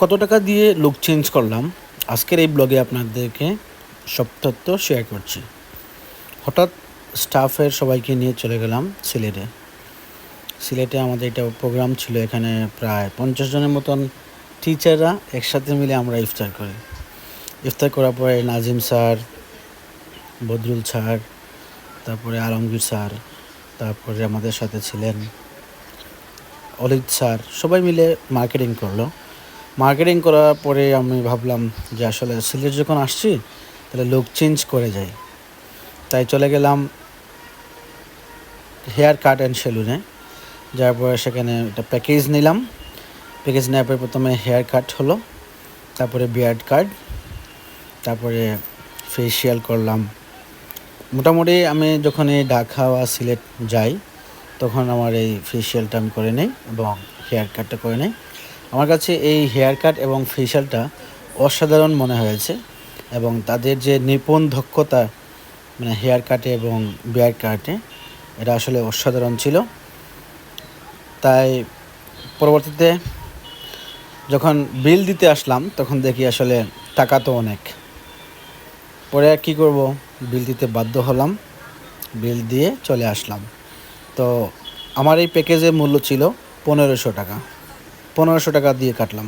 কত টাকা দিয়ে লুক চেঞ্জ করলাম? আজকের এই ব্লগে আপনাদেরকে সব তথ্য শেয়ার করছি। হঠাৎ স্টাফের সবাইকে নিয়ে চলে গেলাম সিলেটে। সিলেটে আমাদের এটা প্রোগ্রাম ছিল, এখানে প্রায় পঞ্চাশ জনের মতন টিচাররা একসাথে মিলে আমরা ইফতার করি। ইফতার করার পরে নাজিম স্যার, বদরুল স্যার, তারপরে আলমগীর স্যার, তারপরে আমাদের সাথে ছিলেন অলিদ স্যার, সবাই মিলে মার্কেটিং করল। মার্কেটিং করার পরে আমি ভাবলাম যে আসলে সিলেট যখন আসছি, তাহলে লুক চেঞ্জ করে যাই। তাই চলে গেলাম হেয়ার কাট অ্যান্ড সেলুনে যার পরে সেখানে একটা প্যাকেজ নিলাম। প্যাকেজ নেওয়ার পরে প্রথমে হেয়ার কাট হলো, তারপরে বিয়ার্ড কাট তারপরে ফেসিয়াল করলাম। মোটামুটি আমি যখন এই ঢাকা বা সিলেট যাই, তখন আমার এই ফেসিয়ালটা আমি করে নিই এবং হেয়ার কাটটা করে নিই। আমার কাছে এই হেয়ার কাট এবং ফেসিয়ালটা অসাধারণ মনে হয়েছে এবং তাদের যে নিপুণ দক্ষতা মানে হেয়ার কাটে এবং বিয়ার কাটে, এটা আসলে অসাধারণ ছিল। তাই পরবর্তীতে যখন বিল দিতে আসলাম, তখন দেখি আসলে টাকা তো অনেক। পরে আর কী করব? বিল দিতে বাধ্য হলাম। বিল দিয়ে চলে আসলাম। তো আমার এই প্যাকেজের মূল্য ছিল পনেরোশো টাকা। পনেরোশো টাকা দিয়ে কাটলাম।